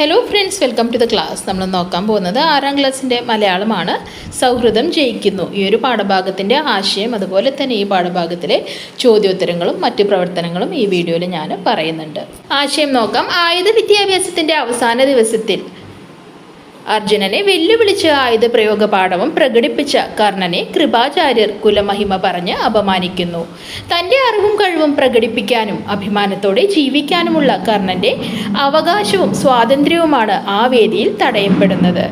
Hello friends welcome to the class നമ്മൾ നോക്കാൻ പോകുന്നത് ആറാം ക്ലാസ്സിന്റെ മലയാളമാണ്. സൗഹൃദം ജയിക്കുന്നു. ഈ ഒരു പാഠഭാഗത്തിന്റെ ആശയം അതുപോലെ തന്നെ ഈ പാഠഭാഗത്തിലെ ചോദ്യോത്തരങ്ങളും മറ്റു പ്രവർത്തനങ്ങളും ഈ വീഡിയോയിൽ ഞാൻ പറയുന്നുണ്ട്. ആശയം നോക്കാം. ആയുധ വിദ്യാഭ്യാസത്തിന്റെ അവസാന ദിവസത്തിൽ അർജുനനെ വെല്ലുവിളിച്ച് ആയുധ പ്രയോഗ പാഠവും പ്രകടിപ്പിച്ച കർണനെ കൃപാചാര്യർ കുലമഹിമ പറഞ്ഞ് അപമാനിക്കുന്നു. തന്റെ അറിവും കഴിവും പ്രകടിപ്പിക്കാനും അഭിമാനത്തോടെ ജീവിക്കാനുമുള്ള കർണന്റെ അവകാശവും സ്വാതന്ത്ര്യവുമാണ് ആ വേദിയിൽ തടയപ്പെടുന്നത്.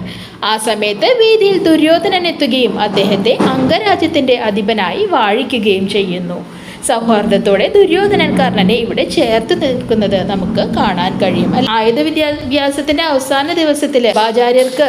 ആ സമയത്ത് വേദിയിൽ ദുര്യോധനൻ എത്തുകയും അദ്ദേഹത്തെ അംഗരാജ്യത്തിന്റെ അധിപനായി വാഴിക്കുകയും ചെയ്യുന്നു. സൗഹാർദ്ദത്തോടെ ദുര്യോധനൻ കർണനെ ഇവിടെ ചേർത്ത് നിൽക്കുന്നത് നമുക്ക് കാണാൻ കഴിയും. ആയുധ വിദ്യാഭ്യാസത്തിന്റെ അവസാന ദിവസത്തിൽ ആചാര്യർക്ക്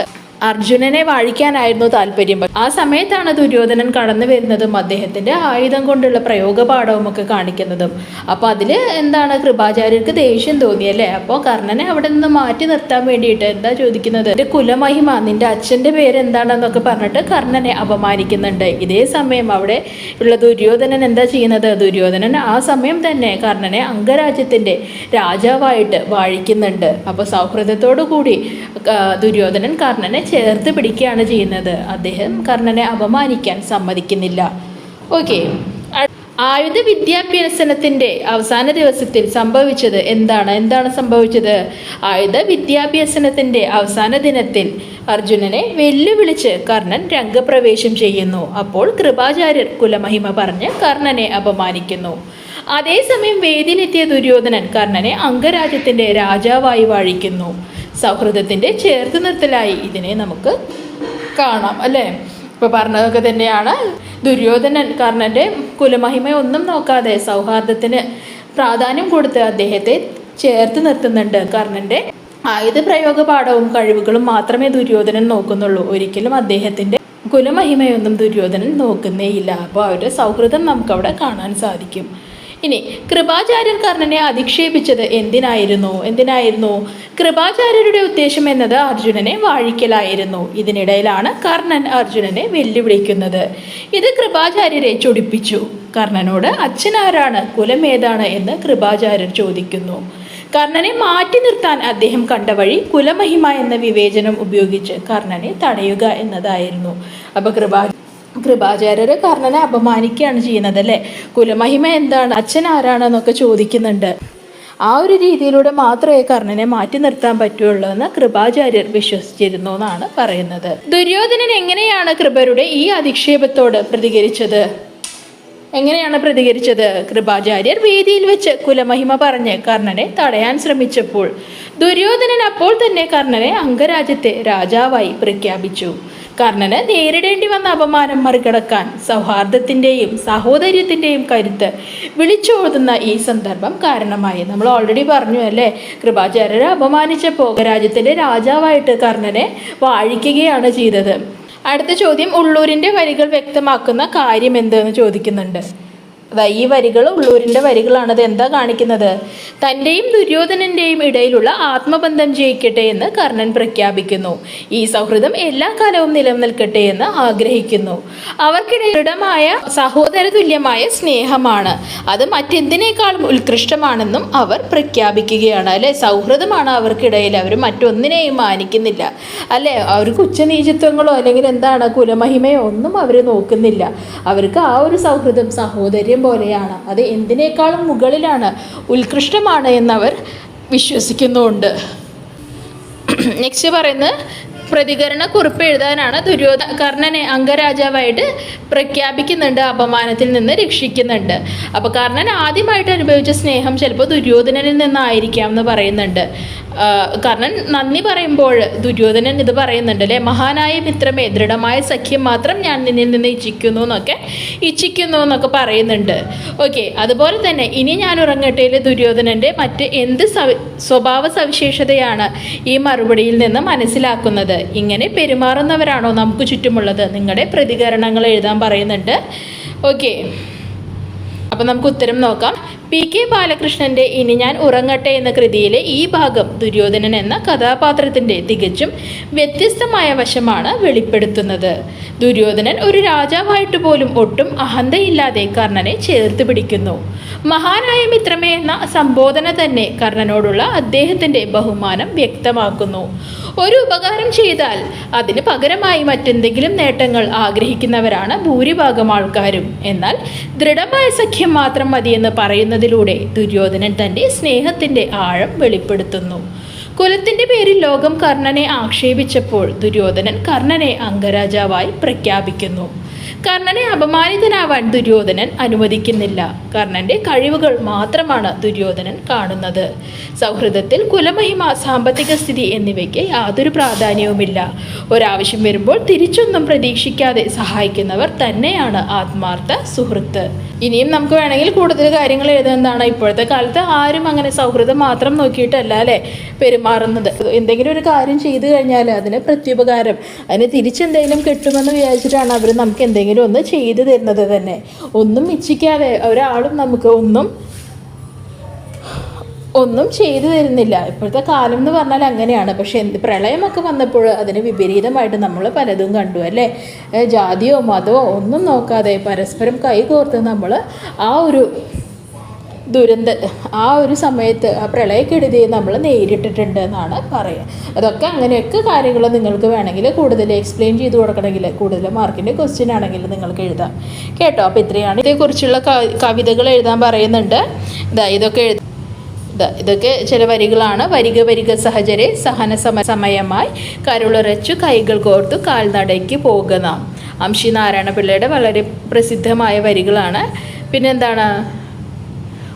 അർജുനനെ വാഴിക്കാനായിരുന്നു താല്പര്യം. ആ സമയത്താണ് ദുര്യോധനൻ കടന്നു വരുന്നതും അദ്ദേഹത്തിന്റെ ആയുധം കൊണ്ടുള്ള പ്രയോഗപാഠവും ഒക്കെ കാണിക്കുന്നതും. അപ്പോൾ അതിൽ എന്താണ് കൃപാചാര്യർക്ക് ദേഷ്യം തോന്നി തോന്നിയല്ലേ? അപ്പോൾ കർണനെ അവിടെ നിന്ന് മാറ്റി നിർത്താൻ വേണ്ടിയിട്ട് എന്താ ചോദിക്കുന്നത്? എന്റെ കുലമഹിമ നിന്റെ അച്ഛന്റെ പേര് എന്താണെന്നൊക്കെ പറഞ്ഞിട്ട് കർണനെ അപമാനിക്കുന്നുണ്ട്. ഇതേ സമയം അവിടെ ഉള്ള ദുര്യോധനൻ എന്താ ചെയ്യുന്നത്? ദുര്യോധനൻ ആ സമയം തന്നെ കർണനെ അംഗരാജ്യത്തിന്റെ രാജാവായിട്ട് വാഴിക്കുന്നുണ്ട്. അപ്പോൾ സൗഹൃദത്തോടു കൂടി ദുര്യോധനൻ കർണനെ ചേർത്ത് പിടിക്കുകയാണ് ചെയ്യുന്നത്. അദ്ദേഹം കർണനെ അപമാനിക്കാൻ സമ്മതിക്കുന്നില്ല. ഓക്കെ ആയുധ വിദ്യാഭ്യാസനത്തിന്റെ അവസാന ദിവസത്തിൽ സംഭവിച്ചത് എന്താണ്? എന്താണ് സംഭവിച്ചത്? ആയുധ വിദ്യാഭ്യാസനത്തിന്റെ അവസാന ദിനത്തിൽ അർജുനനെ വെല്ലുവിളിച്ച് കർണൻ രംഗപ്രവേശം ചെയ്യുന്നു. അപ്പോൾ കൃപാചാര്യർ കുലമഹിമ പറഞ്ഞ് കർണനെ അപമാനിക്കുന്നു. അതേസമയം വേദിയിലെത്തിയ ദുര്യോധനൻ കർണനെ അംഗരാജ്യത്തിന്റെ രാജാവായി വാഴിക്കുന്നു. സൗഹൃദത്തിന്റെ ചേർത്ത് നിർത്തലായി. ഇതിനെ നമുക്ക് കാണാം അല്ലേ? ഇപ്പോൾ പറഞ്ഞതൊക്കെ തന്നെയാണ്. ദുര്യോധനൻ കർണന്റെ കുലമഹിമ ഒന്നും നോക്കാതെ സൗഹാർദ്ദത്തിന് പ്രാധാന്യം കൊടുത്ത് അദ്ദേഹത്തെ ചേർത്ത് നിർത്തുന്നുണ്ട്. കർണന്റെ ആയുധ പ്രയോഗ പാഠവും കഴിവുകളും മാത്രമേ ദുര്യോധനൻ നോക്കുന്നുള്ളൂ. ഒരിക്കലും അദ്ദേഹത്തിന്റെ കുലമഹിമയൊന്നും ദുര്യോധനൻ നോക്കുന്നേയില്ല. അപ്പോൾ അവരുടെ സൗഹൃദം നമുക്കവിടെ കാണാൻ സാധിക്കും. ഇനി കൃപാചാര്യർ കർണനെ അധിക്ഷേപിച്ചത് എന്തിനായിരുന്നു? എന്തിനായിരുന്നു? കൃപാചാര്യരുടെ ഉദ്ദേശം എന്നത് അർജുനനെ വാഴിക്കലായിരുന്നു. ഇതിനിടയിലാണ് കർണൻ അർജുനനെ വെല്ലുവിളിക്കുന്നത്. ഇത് കൃപാചാര്യരെ ചൊടിപ്പിച്ചു. കർണനോട് അച്ഛനാരാണ്? കുലമേതാണ് എന്ന് കൃപാചാര്യർ ചോദിക്കുന്നു. കർണനെ മാറ്റി നിർത്താൻ അദ്ദേഹം കണ്ട വഴി കുലമഹിമ എന്ന വിവേചനം ഉപയോഗിച്ച് കർണനെ തടയുക എന്നതായിരുന്നു. അപ്പോൾ കൃപാ കൃപാചാര്യർ കർണനെ അപമാനിക്കുകയാണ് ചെയ്യുന്നത് അല്ലേ കുലമഹിമ എന്താണ്? അച്ഛൻ ആരാണെന്നൊക്കെ ചോദിക്കുന്നുണ്ട്. ആ ഒരു രീതിയിലൂടെ മാത്രമേ കർണനെ മാറ്റി നിർത്താൻ പറ്റുള്ളൂ എന്ന് കൃപാചാര്യർ വിശ്വസിച്ചിരുന്നു എന്നാണ് പറയുന്നത്. ദുര്യോധനൻ എങ്ങനെയാണ് കൃപരുടെ ഈ അധിക്ഷേപത്തോട് പ്രതികരിച്ചത്? എങ്ങനെയാണ് പ്രതികരിച്ചത്? കൃപാചാര്യർ വേദിയിൽ വെച്ച് കുലമഹിമ പറഞ്ഞ് കർണനെ തടയാൻ ശ്രമിച്ചപ്പോൾ ദുര്യോധനൻ അപ്പോൾ തന്നെ കർണനെ അംഗരാജ്യത്തെ രാജാവായി പ്രഖ്യാപിച്ചു. കർണന് നേരിടേണ്ടി വന്ന അപമാനം മറികടക്കാൻ സൗഹാർദ്ദത്തിന്റെയും സഹോദര്യത്തിന്റെയും കരുത്ത് വിളിച്ചോതുന്ന ഈ സന്ദർഭം കാരണമായി. നമ്മൾ ഓൾറെഡി പറഞ്ഞു അല്ലേ? കൃപാചാര്യരെ അപമാനിച്ചപ്പോൾ രാജ്യത്തിന്റെ രാജാവായിട്ട് കർണനെ വാഴിക്കുകയാണ് ചെയ്തത്. അടുത്ത ചോദ്യം ഉള്ളൂരിന്റെ വരികൾ വ്യക്തമാക്കുന്ന കാര്യം എന്തെന്ന് ചോദിക്കുന്നുണ്ട്. ഈ വരികൾ ഉള്ളൂരിന്റെ വരികളാണ് അത് എന്താ കാണിക്കുന്നത്? തന്റെയും ദുര്യോധനന്റെയും ഇടയിലുള്ള ആത്മബന്ധം ജയിക്കട്ടെ എന്ന് കർണൻ പ്രഖ്യാപിക്കുന്നു. ഈ സൗഹൃദം എല്ലാ കാലവും നിലനിൽക്കട്ടെ എന്ന് ആഗ്രഹിക്കുന്നു. അവർക്കിടയിൽ ദൃഢമായ സഹോദര തുല്യമായ സ്നേഹമാണ്. അത് മറ്റെന്തിനേക്കാളും ഉത്കൃഷ്ടമാണെന്നും അവർ പ്രഖ്യാപിക്കുകയാണ്. അല്ലെ? സൗഹൃദമാണ് അവർക്കിടയിൽ. അവർ മറ്റൊന്നിനെയും മാനിക്കുന്നില്ല. അല്ലെ? അവർക്ക് ഉച്ചനീചിത്വങ്ങളോ അല്ലെങ്കിൽ എന്താണ് കുലമഹിമയോ ഒന്നും അവർ നോക്കുന്നില്ല. അവർക്ക് ആ ഒരു സൗഹൃദം സഹോദര്യം പോലെയാണ്. അത് എന്തിനേക്കാളും മുകളിലാണ് ഉത്കൃഷ്ടമാണ് എന്നവർ വിശ്വസിക്കുന്നുണ്ട് നെക്സ്റ്റ് പറയുന്നത് പ്രതികരണ കുറിപ്പ് എഴുതാനാണ് ദുര്യോധ കർണനെ അംഗരാജാവായിട്ട് പ്രഖ്യാപിക്കുന്നുണ്ട് അപമാനത്തിൽ നിന്ന് രക്ഷിക്കുന്നുണ്ട്. അപ്പോൾ കർണൻ ആദ്യമായിട്ട് അനുഭവിച്ച സ്നേഹം ചിലപ്പോൾ ദുര്യോധനനിൽ നിന്നായിരിക്കാം എന്ന് പറയുന്നുണ്ട്. കർണൻ നന്ദി പറയുമ്പോൾ ദുര്യോധനൻ ഇത് പറയുന്നുണ്ട് അല്ലേ മഹാനായ മിത്രമേ ദൃഢമായ സഖ്യം മാത്രം ഞാൻ നിന്നിൽ നിന്ന് ഇച്ഛിക്കുന്നു എന്നൊക്കെ ഇച്ഛിക്കുന്നു എന്നൊക്കെ പറയുന്നുണ്ട്. ഓക്കെ അതുപോലെ തന്നെ ഇനി ഞാൻ ഉറങ്ങട്ടെ ദുര്യോധനന്റെ? മറ്റ് എന്ത് സ്വഭാവ സവിശേഷതയാണ് ഈ മറുപടിയിൽ നിന്ന് മനസ്സിലാക്കുന്നത്? ഇങ്ങനെ പെരുമാറുന്നവരാണോ നമുക്ക് ചുറ്റുമുള്ളത്? നിങ്ങളുടെ പ്രതികരണങ്ങൾ എഴുതാൻ പറയുന്നുണ്ട്. ഓക്കെ അപ്പം നമുക്ക് ഉത്തരം നോക്കാം. പി കെ ബാലകൃഷ്ണന്റെ ഇനി ഞാൻ ഉറങ്ങട്ടെ എന്ന കൃതിയിലെ ഈ ഭാഗം ദുര്യോധനൻ എന്ന കഥാപാത്രത്തിന്റെ തികച്ചും വ്യത്യസ്തമായ വശമാണ് വെളിപ്പെടുത്തുന്നത്. ദുര്യോധനൻ ഒരു രാജാവായിട്ട് പോലും ഒട്ടും അഹന്തയില്ലാതെ കർണനെ ചേർത്ത് പിടിക്കുന്നു. മഹാനായ മിത്രമേ എന്ന സംബോധന തന്നെ കർണനോടുള്ള അദ്ദേഹത്തിന്റെ ബഹുമാനം വ്യക്തമാക്കുന്നു. ഒരു ഉപകാരം ചെയ്താൽ അതിന് പകരമായി മറ്റെന്തെങ്കിലും നേട്ടങ്ങൾ ആഗ്രഹിക്കുന്നവരാണ് ഭൂരിഭാഗം ആൾക്കാരും. എന്നാൽ ദൃഢമായ സഖ്യം മാത്രം മതിയെന്ന് പറയുന്നതിലൂടെ ദുര്യോധനൻ തന്റെ സ്നേഹത്തിന്റെ ആഴം വെളിപ്പെടുത്തുന്നു. കുലത്തിന്റെ പേരിൽ ലോകം കർണനെ ആക്ഷേപിച്ചപ്പോൾ ദുര്യോധനൻ കർണനെ അംഗരാജാവായി പ്രഖ്യാപിക്കുന്നു. കർണനെ അപമാനിതനാവാൻ ദുര്യോധനൻ അനുവദിക്കുന്നില്ല. കർണന്റെ കഴിവുകൾ മാത്രമാണ് ദുര്യോധനൻ കാണുന്നത്. സൗഹൃദത്തിൽ കുലമഹിമ സാമ്പത്തിക സ്ഥിതി എന്നിവയ്ക്ക് യാതൊരു പ്രാധാന്യവുമില്ല. ഒരാവശ്യം വരുമ്പോൾ തിരിച്ചൊന്നും പ്രതീക്ഷിക്കാതെ സഹായിക്കുന്നവർ തന്നെയാണ് ആത്മാർത്ഥ സുഹൃത്ത്. ഇനിയും നമുക്ക് വേണമെങ്കിൽ കൂടുതൽ കാര്യങ്ങൾ എഴുതുന്നതാണ്. ഇപ്പോഴത്തെ കാലത്ത് ആരും അങ്ങനെ സൗഹൃദം മാത്രം നോക്കിയിട്ടല്ല അല്ലേ? പെരുമാറുന്നത്. എന്തെങ്കിലും ഒരു കാര്യം ചെയ്തു കഴിഞ്ഞാൽ അതിന് പ്രത്യുപകാരം അതിന് തിരിച്ചെന്തെങ്കിലും കിട്ടുമെന്ന് വിചാരിച്ചിട്ടാണ് അവർ നമുക്ക് എന്തെങ്കിലും ഒന്ന് ചെയ്തു തരുന്നത് തന്നെ. ഒന്നും ഇച്ഛിക്കാതെ ഒരാളും നമുക്ക് ഒന്നും ഒന്നും ചെയ്തു തരുന്നില്ല. ഇപ്പോഴത്തെ കാലം എന്ന് പറഞ്ഞാൽ അങ്ങനെയാണ്. പക്ഷേ എന്ത് പ്രളയമൊക്കെ വന്നപ്പോൾ അതിന് വിപരീതമായിട്ട് നമ്മൾ പലതും കണ്ടു അല്ലേ? ജാതിയോ മതമോ ഒന്നും നോക്കാതെ പരസ്പരം കൈകോർത്ത് നമ്മൾ ആ ഒരു ദുരന്ത ആ ഒരു സമയത്ത് ആ പ്രളയക്കെടുതിയെ നമ്മൾ നേരിട്ടിട്ടുണ്ട് എന്നാണ് പറയുക. അതൊക്കെ അങ്ങനെയൊക്കെ കാര്യങ്ങൾ നിങ്ങൾക്ക് വേണമെങ്കിൽ കൂടുതൽ എക്സ്പ്ലെയിൻ ചെയ്ത് കൊടുക്കണമെങ്കിൽ കൂടുതൽ മാർക്കിന്റെ ക്വസ്റ്റ്യൻ ആണെങ്കിൽ നിങ്ങൾക്ക് എഴുതാം. കേട്ടോ? അപ്പോൾ ഇത്രയാണ് ഇതേക്കുറിച്ചുള്ള കവിതകൾ എഴുതാൻ പറയുന്നുണ്ട്. ഇതാ ഇതൊക്കെ എഴുതി ഇതൊക്കെ ചില വരികളാണ്. വരിക വരിക സഹചരെ സഹന സമ സമയമായി കരുളറച്ചു കൈകൾ കോർത്തു കാൽനടയ്ക്ക് പോകുന്ന അംശി നാരായണ പിള്ളയുടെ വളരെ പ്രസിദ്ധമായ വരികളാണ്. പിന്നെന്താണ്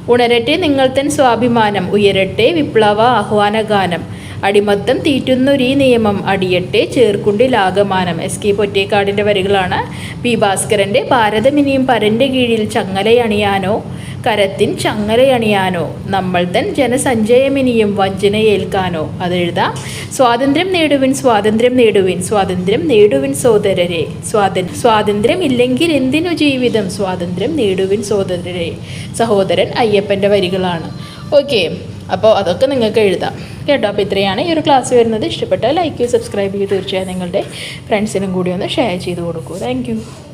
ഉണരട്ടെ നിങ്ങൾ തൻ സ്വാഭിമാനം ഉയരട്ടെ വിപ്ലവ ആഹ്വാനഗാനം. അടിമത്തം തീറ്റുന്നൊരീ നിയമം അടിയട്ടെ ചേർക്കുണ്ടിലാകമാനം എസ് കെ പൊറ്റേക്കാടിന്റെ വരികളാണ്. പി ഭാസ്കരന്റെ ഭാരതമിനിയും പരന്റെ കീഴിൽ ചങ്ങലയണിയാനോ? കരത്തിൻ ചങ്ങലയണിയാനോ നമ്മൾ തൻ ജനസഞ്ചയമിനിയും വഞ്ചനയേൽക്കാനോ. അതെഴുതാം സ്വാതന്ത്ര്യം നേടുവിൻ സ്വാതന്ത്ര്യം നേടുവിൻ സ്വാതന്ത്ര്യം നേടുവിൻ സോദരരെ. സ്വാതന് സ്വാതന്ത്ര്യം ഇല്ലെങ്കിൽ എന്തിനു ജീവിതം? സ്വാതന്ത്ര്യം നേടുവിൻ സോദരരെ. സഹോദരൻ അയ്യപ്പന്റെ വരികളാണ്. ഓക്കെ അപ്പോൾ അതൊക്കെ നിങ്ങൾക്ക് എഴുതാം. കേട്ടോ അപ്പോൾ ഇത്രയാണ് ഈ ഒരു ക്ലാസ് വരുന്നത്. ഇഷ്ടപ്പെട്ടാൽ ലൈക്ക് ചെയ്യുക സബ്സ്ക്രൈബ് ചെയ്ത് തീർച്ചയായും നിങ്ങളുടെ ഫ്രണ്ട്സിനും കൂടി ഒന്ന് ഷെയർ ചെയ്ത് കൊടുക്കൂ. താങ്ക്